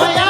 মায়া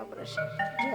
জয় মা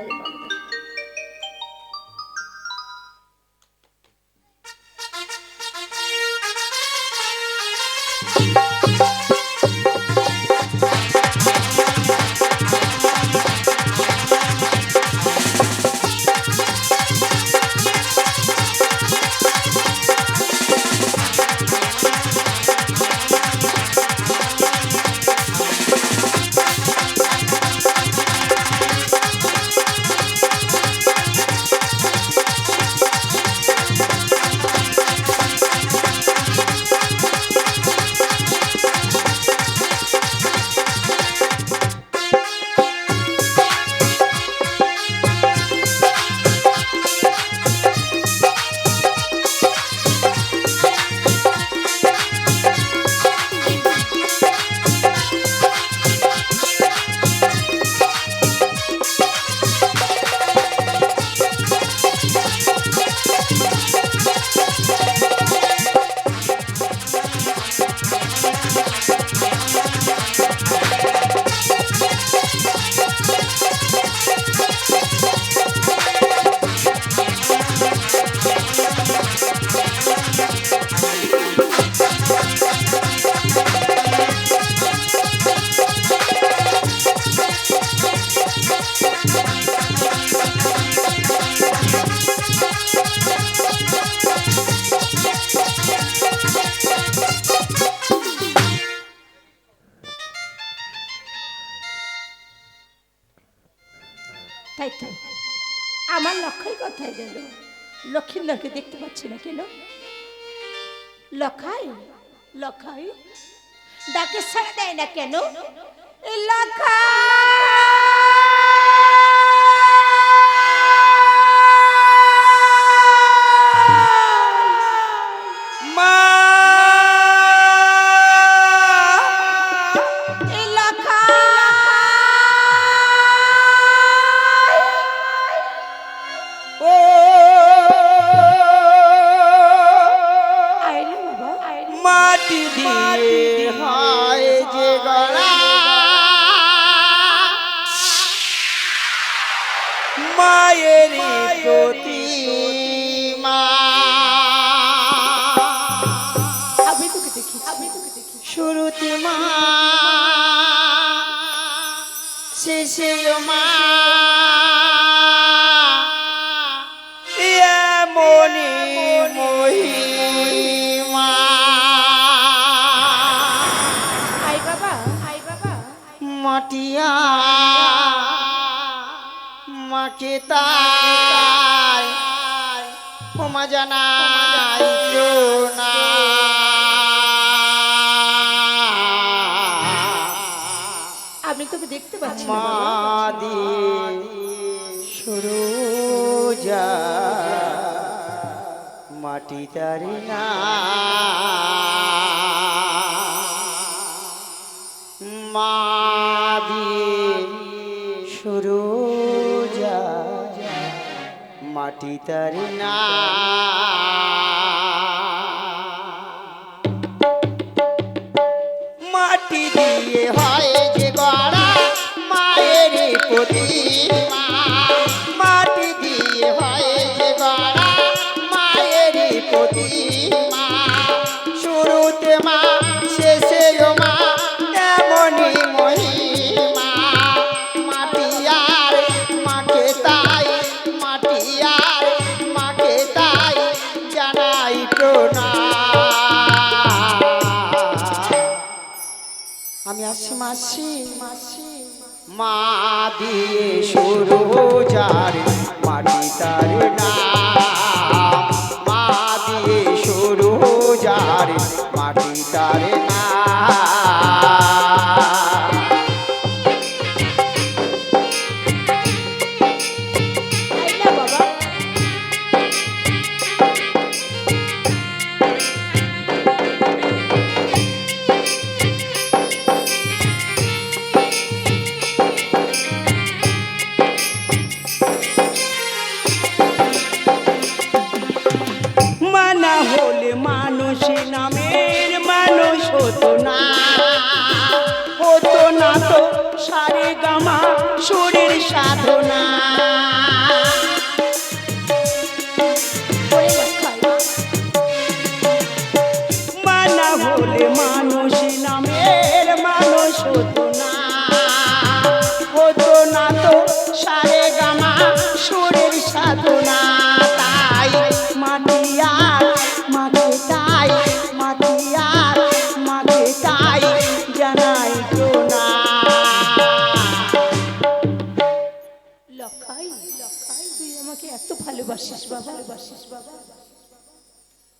লক্ষ্মীন্দরকে দেখতে পাচ্ছি না কেন? লখাই লখাই ডাকে সাড়া দেয় না কেন? লখাই! মায়ের প্রতি মা আমি তোকে দেখি আমি তোকে দেখি। শুরুতে মা শেষে মা। এমনি মহিমা। আই বাবা আই বাবা। মাটিয়া মাকে তাই ক্ষমা জানাই না। আমি তোকে দেখতে পাচ্ছি না বাবা। মা দিয়ে শুরু যা। মাটি তারি না। মা দিয়ে শুরু মাটি তারি না। মাটি দিয়ে হয় যে গড়া মায়ের প্রতিমা মাসি। মাসি মা দিয়ে শুরু যার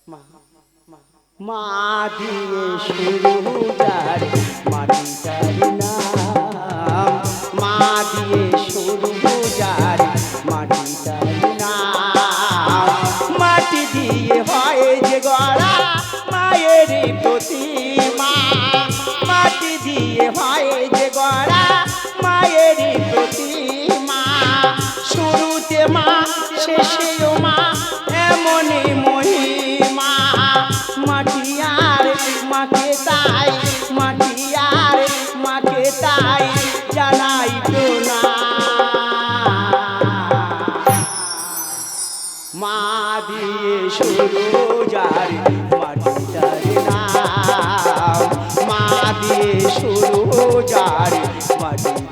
মা দিয়ে শুরু যার মাটিটার মাটিয়ার মাকে তাই মাটিয়ার মাকে তাই জানাই তো না। মা দিয়ে শুরু যার মাটিটার নাম। মা দিয়ে শুরু যার মাটিটার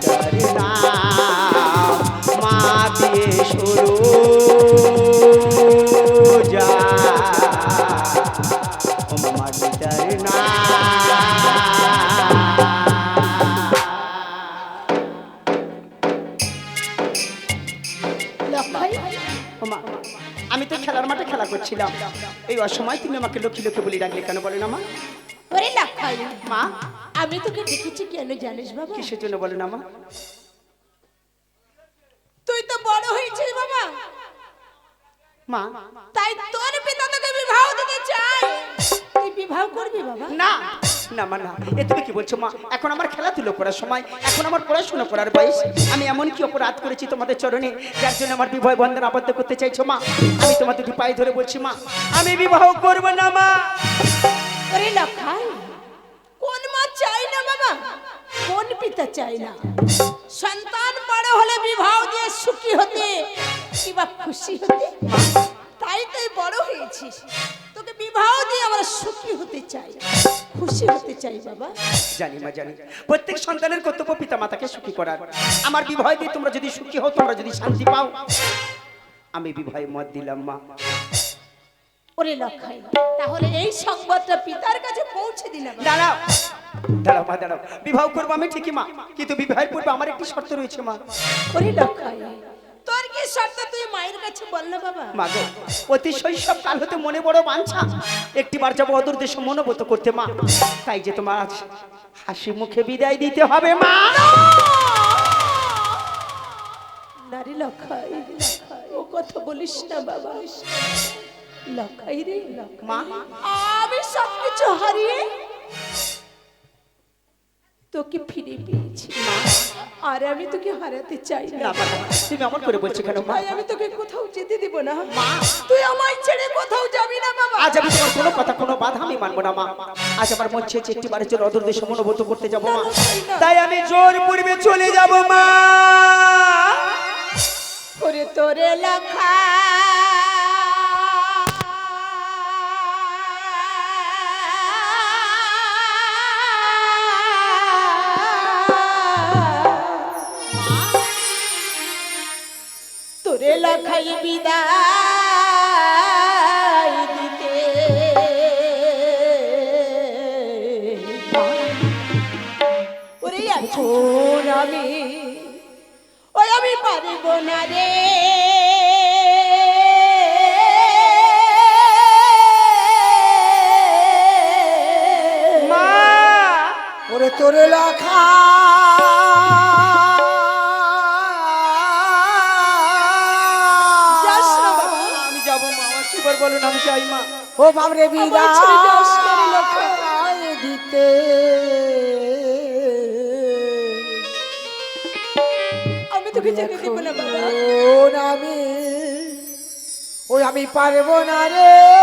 করছিলাম এই অসময় তুমি আমাকে লক্ষ্মী লক্ষ্মী বলে ডাকলে কেন বলেন মা? ওরে লক্ষাই মা? আমি তোকে দেখেছি কেন জানিস বাবা? কিসের জন্য বলে না মা? তুই তো বড় হয়েছিস বাবা। মা? তাই তোর পিতা তোকে বিবাহ দিতে চাই। তুই বিবাহ করবি বাবা? না। না, মা, না এ তুমি কি বলছো, মা? এখন আমার খেলাধুলো করার সময়, এখন আমার পড়াশোনা করার বয়স। আমি এমন কি অপরাধ করেছি তোমাদের চরণে, যার জন্য আমার বিবাহ বন্ধন আবদ্ধ করতে চাইছো, মা? আমি তোমাদের দুই পায়ে ধরে বলছি, মা, আমি বিবাহ করব না, মা। ওরে লক্ষাই কোন মা চাই না, বাবা? কোন পিতা চাই না? সন্তান বড় হলে বিবাহ দিয়ে সুখী হতে কিবা খুশি হতে? তাই তুই বড় হয়েছিস। বিবাহ দিয়ে আমরা সুখী হতে চাই খুশি হতে চাই বাবা। জানি মা জানি। প্রত্যেক সন্তানের কর্তব্য পিতা মাতাকে সুখী করার। আমার বিবাহ দিয়ে তোমরা যদি সুখী হও তোমরা যদি শান্তি পাও। আমি বিবাহে মত দিলাম মা। ওরে লক্ষাই তাহলে এই সংবাদটা পিতার কাছে পৌঁছে দিলাম দাঁড়াও। দাঁড়াও মা দাঁড়াও। বিবাহ করব আমি ঠিকই মা কিন্তু বিবাহের পূর্বে আমার একটি শর্ত রয়েছে মা। ওরে লক্ষাই শর্ত তুই মায়ের কাছে বল না বাবা। মা গো অতি শৈশব কাল হতে মনে বড় বাঞ্ছা। একটি বার যাব অদূর দেশে মনোবত করতে মা। তাই যে তোমার আজ হাসি মুখে বিদায় দিতে হবে মা। নারী লক্ষাই ও কথা বলিস না বাবা। লক্ষাই রে মা। আমি সবকিছু হারিয়ে তোকে ফিরে পেয়েছি। আর আমি তোকে হারাতে চাই না। তুমি এমন করে বলছো কেন মা? তাই আমি তোকে কোথাও যেতে দিব না। মা তুই আমায় ছেড়ে কোথাও যাবি না বাবা। আজ আমি তোমার কোনো কথা কোনো বাধা আমি মানবো না মা। আজ আমার মন চেয়েছে একটি বারের জন্য অদূর দেশে মনোবত করতে যাব মা। তাই আমি জোর পূর্বে চলে যাব মা। ওরে তোরে লেখা। তোরে লেখাই বিদায় আমি যাই মা ও বাবরে। বিদায় দিতে। আমি তোকে যেতে দিব না বাবা। আমি ওই আমি পারব না রে।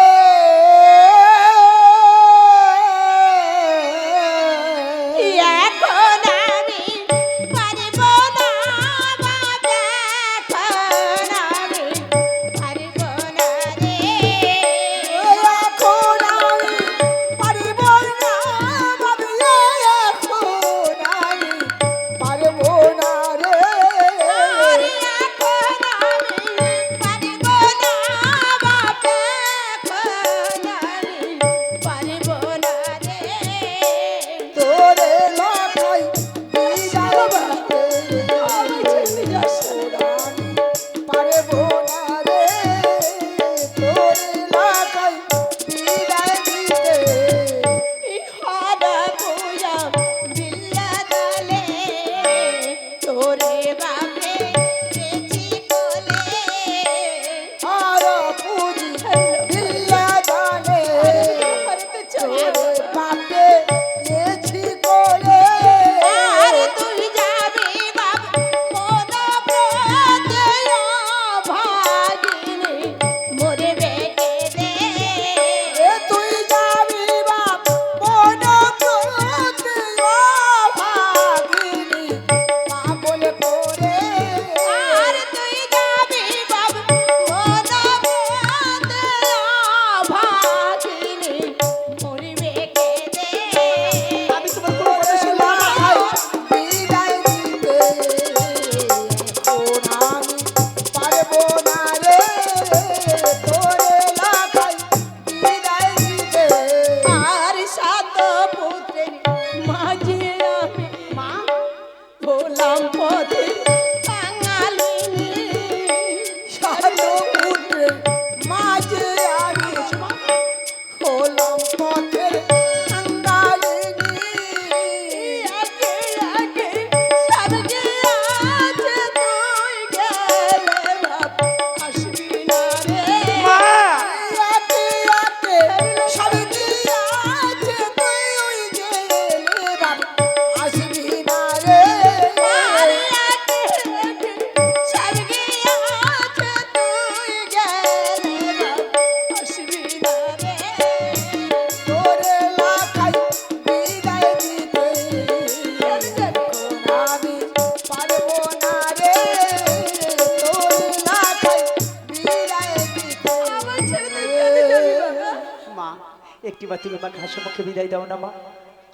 আমাকে হাসি মুখে বিদায় দাও না মা।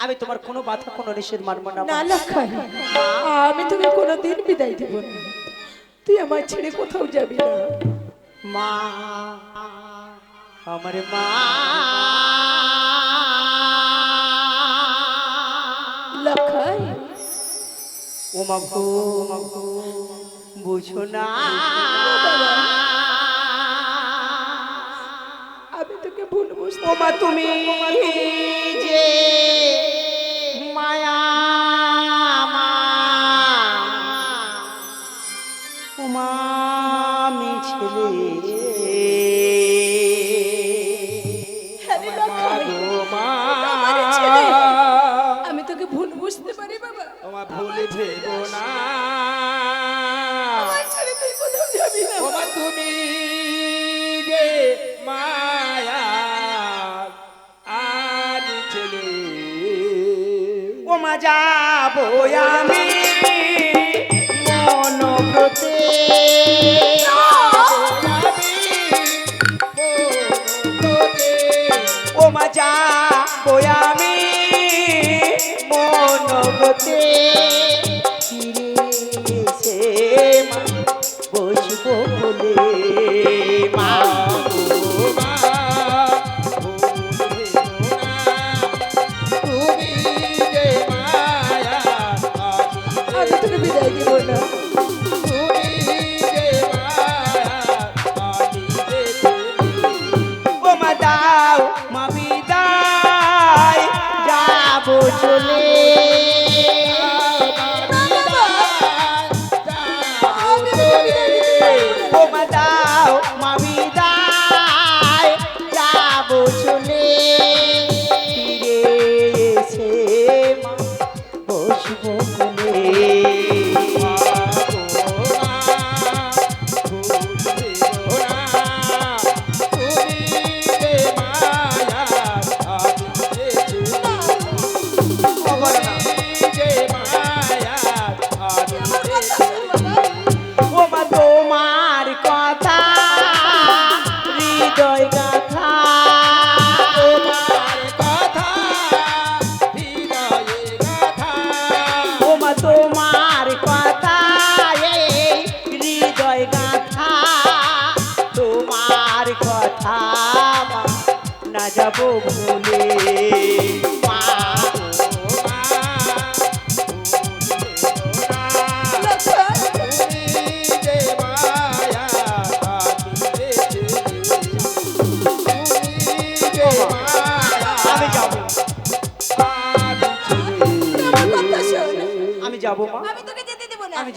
আমি তোমার কোনো বাধা কোনো নিষেধ মানবো না না লক্ষণ আমি তোকে কোনোদিন বিদায় দেব না। তুই আমার ছেড়ে কোথাও যাবি না। মা আমার মা। লক্ষণ ও মা বুঝো না। তোকে ভুল বুঝতে ও মা। তুমি যে মায়া মা ও মা আমি ছেলে ছেলে। আমি তোকে ভুল বুঝতে পারি বাবা। তোমার ভুলে ভেবো না। আমার ছেড়ে তুই কোথাও যাবি না তুমি যাব আমি। মনব্রতে ওমা যাব আমি। মনব্রতে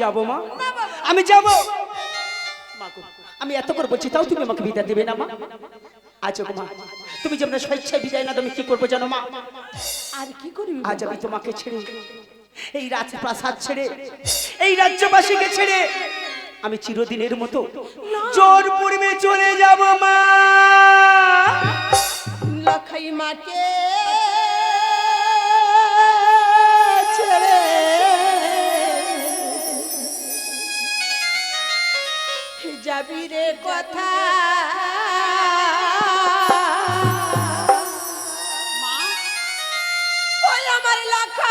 যাব মা? আমি যাব। আমি এত করে বলছি তাও তুমি আমাকে বিদায় দেবে না মা? আচ্ছা মা। তুমি যেমন স্বেচ্ছায় বিদায় না তুমি কি করব জানো মা? আর কি করবি আজ আমি তোমাকে ছেড়ে এই রাজপ্রাসাদ ছেড়ে এই রাজ্যবাসীকে ছেড়ে আমি চিরদিনের মতো জোর পূর্বে চলে যাব মা। লখাই মাকে। যাবি রে কথা? আমার লখাই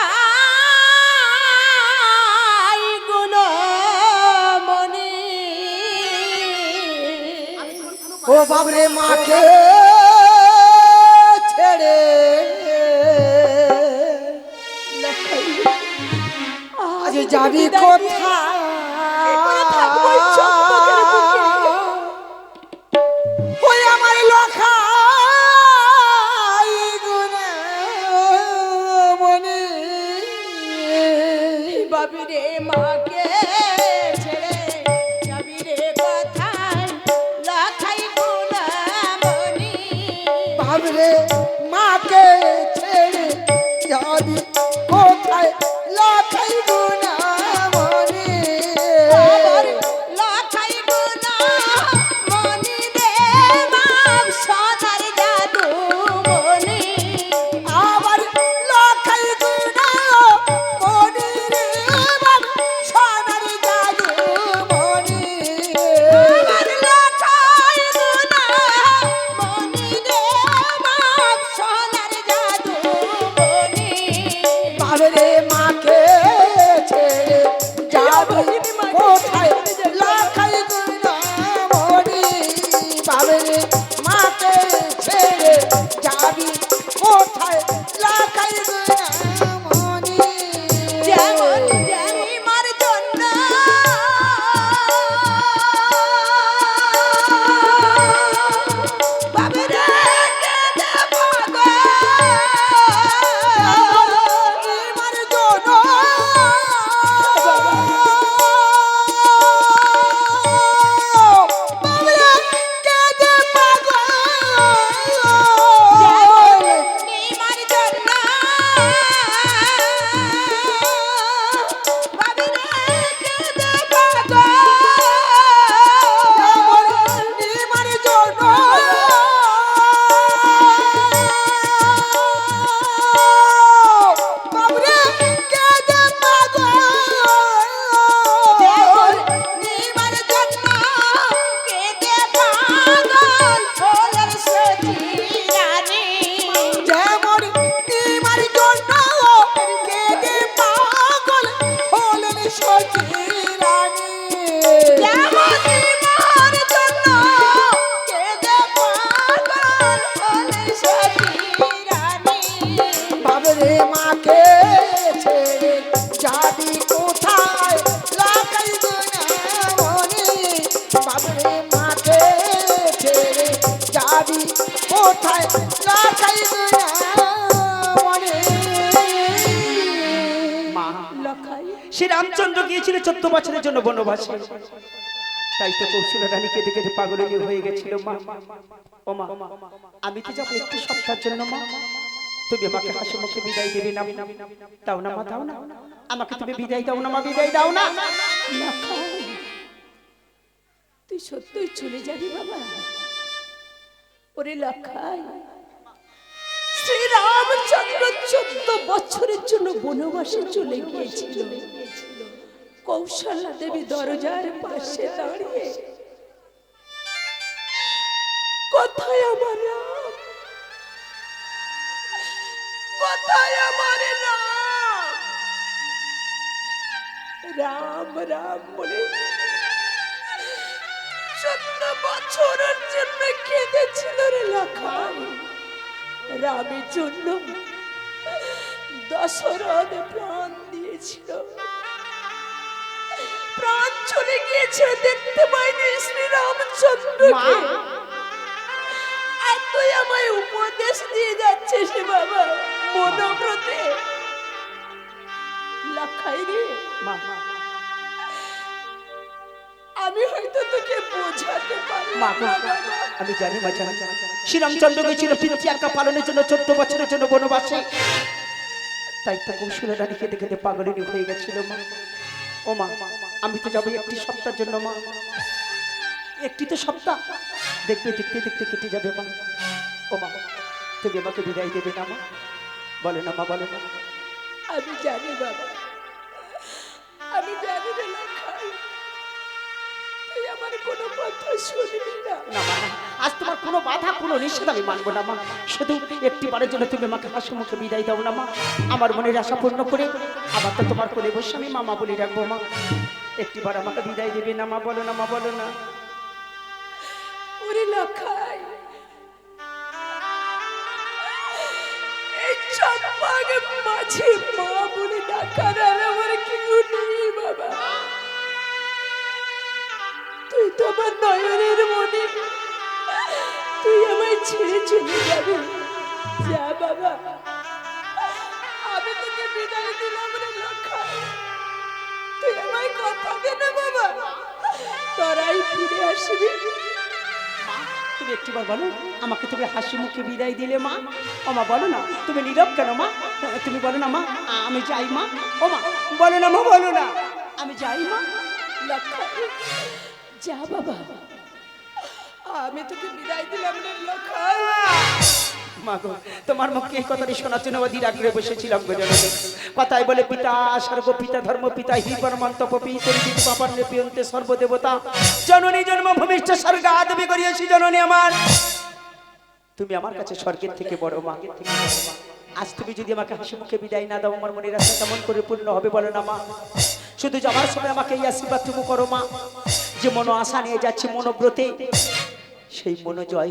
ও বাবরে মাকে। বাবরে ছেড়ে যাবি কোথায়? লাগাই গুণামণি বাবরে মাকে ছেড়ে যাবি কোথায়? লাগাই গুণামণি মা লখাই সে রামচন্দ্র গিয়েছিল চোদ্দ বছরের জন্য বনবাসে। তাই তো কৌশল রানী কেঁদে কেঁদে পাগলিনী হয়ে গেছিল মা। ও মা আমি তো যাব একটু সপ্তাহের জন্য মা। তুমি আমাকে হাসি মুখে বিদায় দেবে না। দাও না, মা, দাও না। আমাকে তুমি বিদায় দাও না, মা, বিদায় দাও না। তুই সত্যই চলে যাবি, বাবা। ওরে লখাই। শ্রীরামচন্দ্র চোদ্দ বছরের জন্য বনবাসে চলে গিয়েছিল। কৌশল্যা দেবী দরজার পাশে দাঁড়িয়ে কোথায় আমার রাম কোথায় আমার রাম। রাম রাম বলে। চোদ্দ বছরের জন্য কেঁদেছিল রে লখাই রামের জন্য দশরথ প্রাণ দিয়েছিল। প্রাণ চলে গিয়েছে দেখতে পাইনি শ্রী রামচন্দ্রকে। আর তুই আমায় উপদেশ দিয়ে যাচ্ছিস রে বাবা। মনোব্রতে। লখাই রে মা। মা আমি হয়তো তোকে বোঝাতে পারি আমি জানি মা শ্রীরামচন্দ্র গেছিল পিতৃ পালনের জন্য চোদ্দ বছরের জন্য বনবাসে। তাই তো কৌশল রানী কেঁদে কেঁদে পাগলিনী হয়ে গেছিল মা। ও মা আমি তো যাব একটি সপ্তাহের জন্য মা। একটি তো সপ্তাহ। দেখবে দেখতে দেখতে কেটে যাবে মা। ও মা তুমি আমাকে বিদায় দেবে না মা। বলে না মা বলে না আমি জানি বাবা আমি জানি রে লখাই। তুই আমার কোনো কথা শুনবি না। না মা আজ তোমার কোনো বাধা কোনো নিষেধ আমি মানবো না মা। শুধু একটি বারের জন্য তুমি আমাকে হাসি মুখে বিদায় দাও না মা। আমার মনের আশা পূর্ণ করে আবার তো তোমার কোলে বসে আমি মামা বলে রাখব মা। একটি বার আমাকে বিদায় দেবে না মা বলো না মা বলো না। ওরে লখাই আমার নয়নের মনে। তুই আমায় ছেড়ে চলে যাবি। যা বাবা। আমি তোকে বিদায় দিলাম রে তুই আমায় কথা দে না বাবা। তোরাই ফিরে আসবি। তুমি একটি বার বলো আমাকে তুমি হাসি মুখে বিদায় দিলে মা? ও মা বলো না তুমি নীরব কেন মা? তুমি বলো না মা আমি যাই মা। ও মা বলো না মা বলো না। আমি যাই মা। লক্ষাই যা বাবা। আমি তোকে বিদায় দিলাম রে লক্ষাই মা তোমার মুখে এই কথাটি শোনার জন্য অধীর আগ্রহে বসেছিলাম গো কথায় বলে পিতা স্বর্গ পিতা ধর্ম পিতা হি পরমন্ত পিতরি পাপার পিয়ন্তে সর্বদেবতা। জননী জন্মভূমিষ্ঠ স্বর্গ আদবি করিয়েছি জননী আমার। তুমি আমার কাছে স্বর্গের থেকে বড় মা। আজ তুমি যদি আমাকে হাসি মুখে বিদায় না দাও আমার মনের আশা কেমন করে পূর্ণ হবে বলো না মা। শুধু যাবার সময় আমাকে এই আশীর্বাদটুকু করো মা। যে মনো আশা নিয়ে যাচ্ছে মনোব্রতে সেই মনো জয়